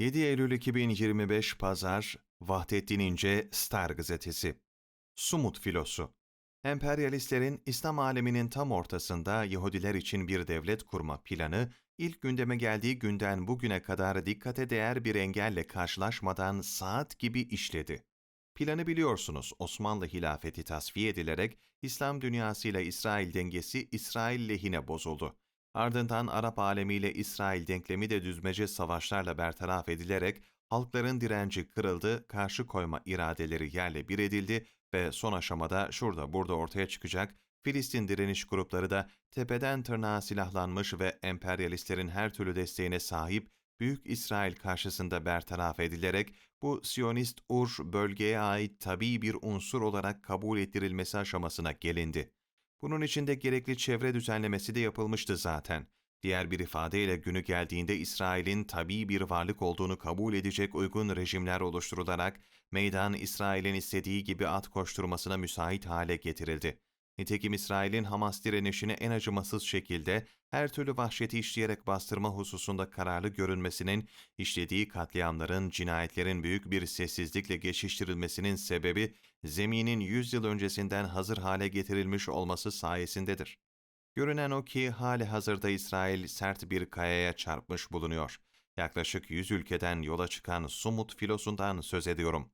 7 Eylül 2025 Pazar Vahdettin İnce Star Gazetesi Sumut Filosu Emperyalistlerin İslam aleminin tam ortasında Yahudiler için bir devlet kurma planı, ilk gündeme geldiği günden bugüne kadar dikkate değer bir engelle karşılaşmadan saat gibi işledi. Planı biliyorsunuz Osmanlı hilafeti tasfiye edilerek İslam dünyasıyla İsrail dengesi İsrail lehine bozuldu. Ardından Arap alemiyle İsrail denklemi de düzmece savaşlarla bertaraf edilerek halkların direnci kırıldı, karşı koyma iradeleri yerle bir edildi ve son aşamada şurada burada ortaya çıkacak Filistin direniş grupları da tepeden tırnağa silahlanmış ve emperyalistlerin her türlü desteğine sahip Büyük İsrail karşısında bertaraf edilerek bu Siyonist Ur bölgeye ait tabii bir unsur olarak kabul ettirilmesi aşamasına gelindi. Bunun için de gerekli çevre düzenlemesi de yapılmıştı zaten. Diğer bir ifadeyle günü geldiğinde İsrail'in tabii bir varlık olduğunu kabul edecek uygun rejimler oluşturularak meydan İsrail'in istediği gibi at koşturmasına müsait hale getirildi. Nitekim İsrail'in Hamas direnişini en acımasız şekilde her türlü vahşeti işleyerek bastırma hususunda kararlı görünmesinin, işlediği katliamların, cinayetlerin büyük bir sessizlikle geçiştirilmesinin sebebi, zeminin 100 yıl öncesinden hazır hale getirilmiş olması sayesindedir. Görünen o ki hali hazırda İsrail sert bir kayaya çarpmış bulunuyor. Yaklaşık 100 ülkeden yola çıkan Sumut filosundan söz ediyorum.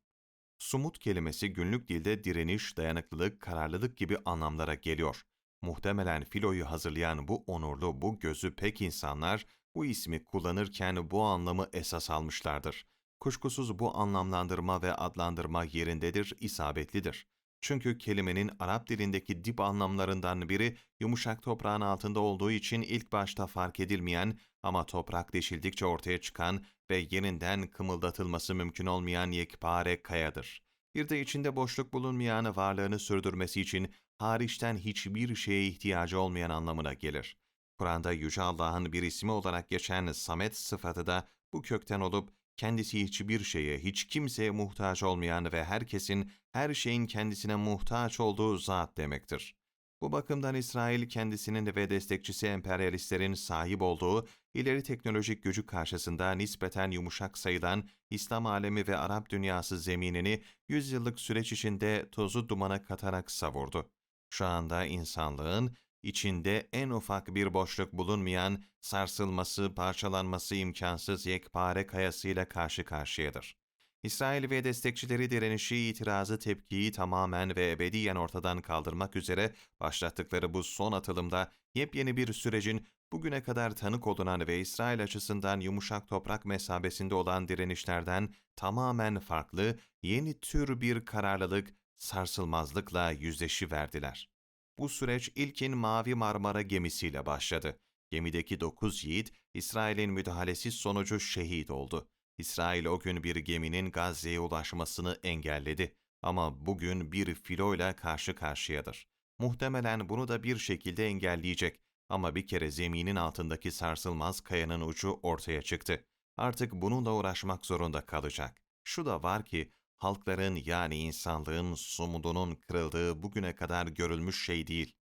Sumut kelimesi günlük dilde direniş, dayanıklılık, kararlılık gibi anlamlara geliyor. Muhtemelen filoyu hazırlayan bu onurlu, bu gözü pek insanlar bu ismi kullanırken bu anlamı esas almışlardır. Kuşkusuz bu anlamlandırma ve adlandırma yerindedir, isabetlidir. Çünkü kelimenin Arap dilindeki dip anlamlarından biri yumuşak toprağın altında olduğu için ilk başta fark edilmeyen ama toprak deşildikçe ortaya çıkan ve yeniden kımıldatılması mümkün olmayan yekpare kayadır. Bir de içinde boşluk bulunmayan varlığını sürdürmesi için hariçten hiçbir şeye ihtiyacı olmayan anlamına gelir. Kur'an'da Yüce Allah'ın bir ismi olarak geçen Samet sıfatı da bu kökten olup kendisi hiçbir şeye, hiç kimseye muhtaç olmayan ve herkesin, her şeyin kendisine muhtaç olduğu zat demektir. Bu bakımdan İsrail kendisinin ve destekçisi emperyalistlerin sahip olduğu ileri teknolojik gücü karşısında nispeten yumuşak sayılan İslam alemi ve Arap dünyası zeminini yüzyıllık süreç içinde tozu dumana katarak savurdu. Şu anda insanlığın içinde en ufak bir boşluk bulunmayan, sarsılması, parçalanması imkansız yekpare kayasıyla karşı karşıyadır. İsrail ve destekçileri direnişi, itirazı, tepkiyi tamamen ve ebediyen ortadan kaldırmak üzere başlattıkları bu son atılımda yepyeni bir sürecin bugüne kadar tanık olunan ve İsrail açısından yumuşak toprak mesabesinde olan direnişlerden tamamen farklı, yeni tür bir kararlılık, sarsılmazlıkla yüzleşi verdiler. Bu süreç ilkin Mavi Marmara gemisiyle başladı. Gemideki dokuz yiğit, İsrail'in müdahalesi sonucu şehit oldu. İsrail o gün bir geminin Gazze'ye ulaşmasını engelledi. Ama bugün bir filoyla karşı karşıyadır. Muhtemelen bunu da bir şekilde engelleyecek. Ama bir kere zeminin altındaki sarsılmaz kayanın ucu ortaya çıktı. Artık bununla uğraşmak zorunda kalacak. Şu da var ki, halkların yani insanlığın sumudunun kırıldığı bugüne kadar görülmüş şey değil.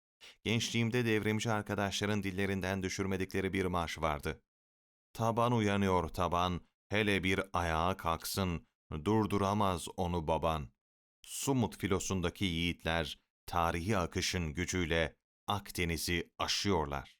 Gençliğimde devrimci arkadaşların dillerinden düşürmedikleri bir marş vardı. Taban uyanıyor taban, hele bir ayağa kalksın, durduramaz onu baban. Sumut filosundaki yiğitler, tarihi akışın gücüyle Akdeniz'i aşıyorlar.